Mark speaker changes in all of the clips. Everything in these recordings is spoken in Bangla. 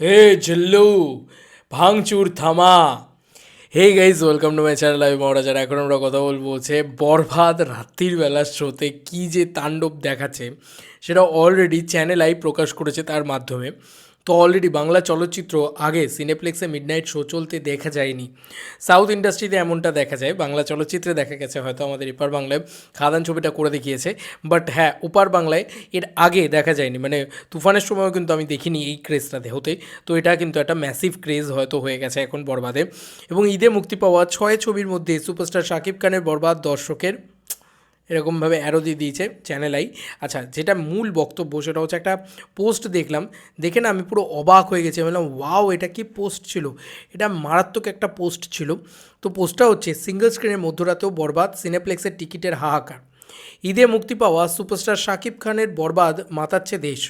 Speaker 1: হে জিল্লু, ভাঙচুর থামা। Hey guys welcome to my channel, আমি মহারাজার এখন আমরা কথা বলব যে বরভাত রাত্রির বেলার শ্রোতে কী যে তাণ্ডব দেখাচ্ছে, সেটা অলরেডি চ্যানেল আই প্রকাশ করেছে তার মাধ্যমে। তো অলরেডি বাংলা চলচ্চিত্র আগে সিনেপ্লেক্সে মিডনাইট শো চলতে দেখা যায়নি। সাউথ ইন্ডাস্ট্রিতে এমনটা দেখা যায়, বাংলা চলচ্চিত্রে দেখা গেছে, হয়তো আমাদের এপার বাংলায় খাদান ছবিটা করে দেখিয়েছে বাট হ্যাঁ ওপার বাংলায় এর আগে দেখা যায়নি। মানে তুফানের সময়ও কিন্তু আমি দেখিনি এই ক্রেজটাতে হতে তো এটা কিন্তু একটা ম্যাসিভ ক্রেজ হয়তো হয়ে গেছে এখন বরবাদে। এবং ঈদে মুক্তি পাওয়া ছয় ছবির মধ্যে সুপারস্টার শাকিব খানের বরবাদ দর্শকের এরকমভাবে অ্যারো দিয়ে দিয়েছে চ্যানেল আই আচ্ছা যেটা মূল বক্তব্য সেটা হচ্ছে একটা পোস্ট দেখলাম। দেখে না আমি পুরো অবাক হয়ে গেছি। বললাম ওয়াও এটা কি পোস্ট ছিল? এটা মারাত্মক একটা পোস্ট ছিল। তো পোস্টটা হচ্ছে সিঙ্গল স্ক্রিনের মধ্যরাতেও বরবাদ সিনেপ্লেক্সের টিকিটের হাহাকার। ঈদে মুক্তি পাওয়া সুপারস্টার শাকিব খানের বরবাদ মাতাচ্ছে দেশ।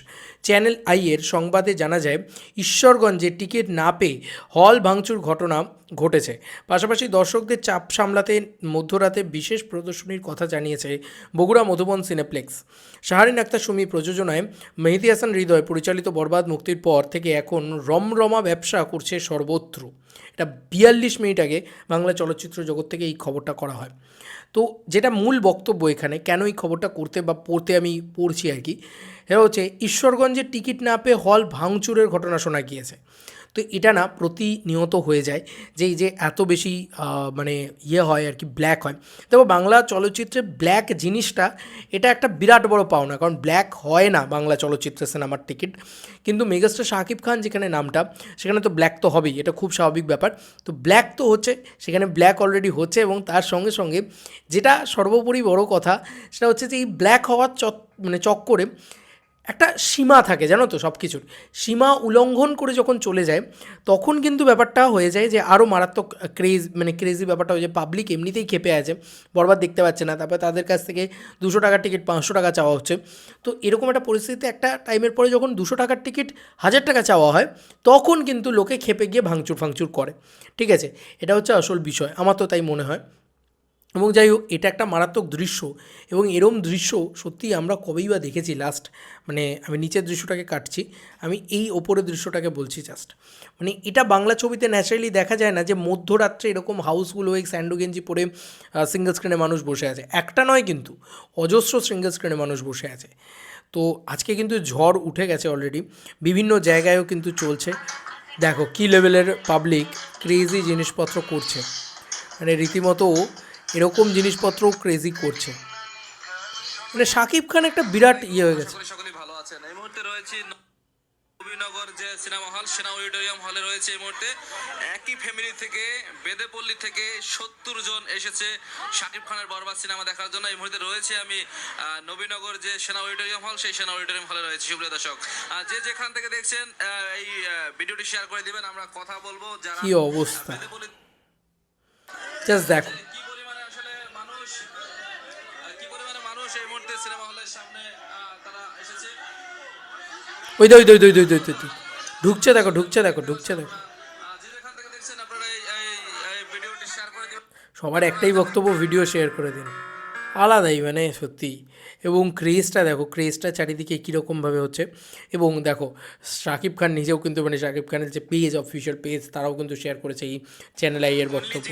Speaker 1: চ্যানেল আইয়ের সংবাদে জানা যায়, ঈশ্বরগঞ্জে টিকিট না পেয়ে হল ভাঙচুর ঘটনা ঘটেছে। পাশাপাশি দর্শকদের চাপ সামলাতে মধ্যরাতে বিশেষ প্রদর্শনীর কথা জানিয়েছে বগুড়া মধুবন সিনেপ্লেক্স। শাহরিন আক্তার সুমি প্রযোজনায় মেহেদি হাসান হৃদয় পরিচালিত বরবাদ মুক্তির পর থেকে এখন রমরমা ব্যবসা করছে সর্বত্র। এটা বিয়াল্লিশ মিনিট আগে বাংলা চলচ্চিত্র জগৎ থেকে এই খবরটা করা হয়। তো যেটা মূল বক্তব্য এখানে, কেন এই খবরটা করতে বা পড়তে আমি পড়ছি আর কি সেটা হচ্ছে ঈশ্বরগঞ্জের টিকিট না পেয়ে হল ভাঙচুরের ঘটনা শোনা গিয়েছে। তো এটা না প্রতিনিয়ত হয়ে যায় যে এই যে এত বেশি মানে ইয়ে হয় আর কি ব্ল্যাক হয়। দেখো বাংলা চলচ্চিত্রে ব্ল্যাক জিনিসটা, এটা একটা বিরাট বড় পাওনা, কারণ ব্ল্যাক হয় না বাংলা চলচ্চিত্রে সিনেমার টিকিট কিন্তু মেগাস্টার শাকিব খান যেখানে নামটা, সেখানে তো ব্ল্যাক তো হবেই, এটা খুব স্বাভাবিক ব্যাপার। তো ব্ল্যাক তো হচ্ছে, সেখানে ব্ল্যাক অলরেডি হচ্ছে এবং তার সঙ্গে সঙ্গে যেটা সর্বোপরি বড় কথা, সেটা হচ্ছে যে এই ব্ল্যাক হওয়ার চক মানে চক্করে একটা সীমা থাকে, জানো তো সব কিছুর সীমা উল্লঙ্ঘন করে যখন চলে যায়, তখন কিন্তু ব্যাপারটা হয়ে যায় যে আরও মারাত্মক ক্রেজ মানে ক্রেজি ব্যাপারটা হয়ে যায়। পাবলিক এমনিতেই খেপে আছে, বরবাদ দেখতে পাচ্ছে না। তারপরে তাদের কাছ থেকে দুশো টাকার টিকিট পাঁচশো টাকা চাওয়া হচ্ছে। তো এরকম একটা পরিস্থিতিতে একটা টাইমের পরে যখন দুশো টাকার টিকিট হাজার টাকা চাওয়া হয়, তখন কিন্তু লোকে খেপে গিয়ে ভাঙচুর ফাংচুর করে। ঠিক আছে? এটা হচ্ছে আসল বিষয়। আমার তো তাই মনে হয়। এবং যাই হোক, এটা একটা মারাত্মক দৃশ্য এবং এরম দৃশ্য সত্যি আমরা কবেই বা দেখেছি লাস্ট মানে আমি নিচের দৃশ্যটাকে কাটছি, আমি এই ওপরের দৃশ্যটাকে বলছি জাস্ট মানে এটা বাংলা ছবিতে ন্যাচারালি দেখা যায় না যে মধ্যরাত্রে এরকম হাউসগুলো হয়ে স্যান্ডো গেঞ্জি পরে সিঙ্গেল স্ক্রিনে মানুষ বসে আছে। একটা নয় কিন্তু, অজস্র সিঙ্গেল স্ক্রিনে মানুষ বসে আছে। তো আজকে কিন্তু ঝড় উঠে গেছে অলরেডি বিভিন্ন জায়গায়ও কিন্তু চলছে। দেখো কী লেভেলের পাবলিক ক্রেজি জিনিসপত্র করছে। মানে রীতিমতো এরকম জিনিসপত্রও ক্রেজি করছে। মানে শাকিব খান একটা বিরাট ইয়ে হয়ে গেছে।
Speaker 2: সকলে ভালো আছেন। এই মুহূর্তে রয়েছে নবীনগর যে সিনেমা হল সেনা অডিটোরিয়াম হলে রয়েছে এই মুহূর্তে। একই ফ্যামিলি থেকে বেদেপল্লী থেকে সত্তর জন এসেছে শাকিব খানের বরবাদ সিনেমা দেখার জন্য। এই মুহূর্তে রয়েছে আমি নবীনগর যে সেনা অডিটোরিয়াম হল সেই সেনা অডিটোরিয়াম হলে রয়েছে। সুপ্রিয় দর্শক যে যেখান থেকে দেখছেন এই ভিডিওটি শেয়ার করে দিবেন। আমরা কথা বলব যারা
Speaker 1: কি অবস্থা? জাস্ট দেখো
Speaker 2: কি পরিমাণে আসলে মানুষ আহ, কি পরিমাণে মানুষ এই মুহূর্তে সিনেমা হলের সামনে তারা এসেছে?
Speaker 1: ওই দই দই দই দই দই দই ঢুকছে দেখো ঢুকছে দেখো ঢুকছে দেখো। সবার একটাই বক্তব্য ভিডিও শেয়ার করে দিন। আলাদাই মানে সত্যি। এবং ক্রেজটা দেখো ক্রেজটা চারিদিকে কীরকমভাবে হচ্ছে। এবং দেখো শাকিব খান নিজেও কিন্তু মানে শাকিব খানের যে পেজ অফিসিয়াল পেজ তারাও কিন্তু শেয়ার করেছে এই চ্যানেল আই এর বক্তব্য।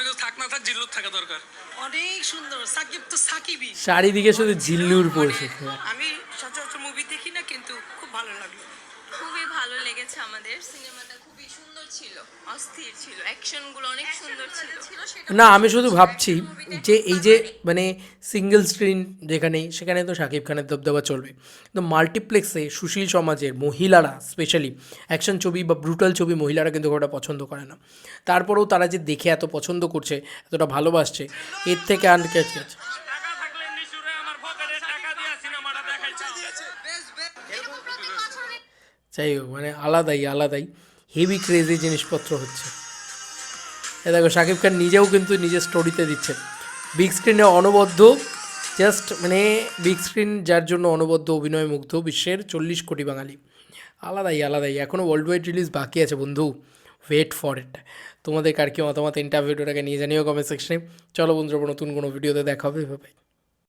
Speaker 2: কিছু থাক না থাক জিল্লুর থাকা দরকার।
Speaker 3: অনেক সুন্দর। সাকিব তো সাকিবই।
Speaker 1: চারিদিকে শুধু জিল্লুর পড়ছে
Speaker 3: আমি সচরাচর মুভি দেখি না কিন্তু খুব ভালো লাগল
Speaker 4: লেগেছে আমাদের। সিনেমাটা খুবই সুন্দর ছিল অস্থির ছিল অ্যাকশনগুলো অনেক সুন্দর ছিল।
Speaker 1: না আমি শুধু ভাবছি যে এই যে মানে সিঙ্গেল স্ক্রিন যেখানে সেখানে তো শাকিব খানের দবদবা চলবে। কিন্তু মাল্টিপ্লেক্সে সুশীল সমাজের মহিলারা স্পেশালি অ্যাকশন ছবি বা ব্রুটাল ছবি মহিলারা কিন্তু একটা পছন্দ করে না। তারপরেও তারা যে দেখে এত পছন্দ করছে এতটা ভালোবাসছে এর থেকে আর কি যাই হোক মানে আলাদাই আলাদাই। হেভি ক্রেজি জিনিসপত্র হচ্ছে। এ দেখো, শাকিব খান নিজেও কিন্তু নিজের স্টোরিতে দিচ্ছে বিগ স্ক্রিনে অনবদ্য জাস্ট মানে বিগ স্ক্রিন যার জন্য অনবদ্য অভিনয় মুগ্ধ বিশ্বের চল্লিশ কোটি বাঙালি। আলাদাই আলাদাই। এখনও ওয়ার্ল্ড ওয়াইড রিলিজ বাকি আছে বন্ধু। ওয়েট ফর ইট তোমাদের কার কি মতামত? ইন্টারভিউটাকে নিয়ে জানিও কমেন্ট সেকশনে চলো বন্ধুরা, নতুন কোনো ভিডিওতে দেখা হবে ভাই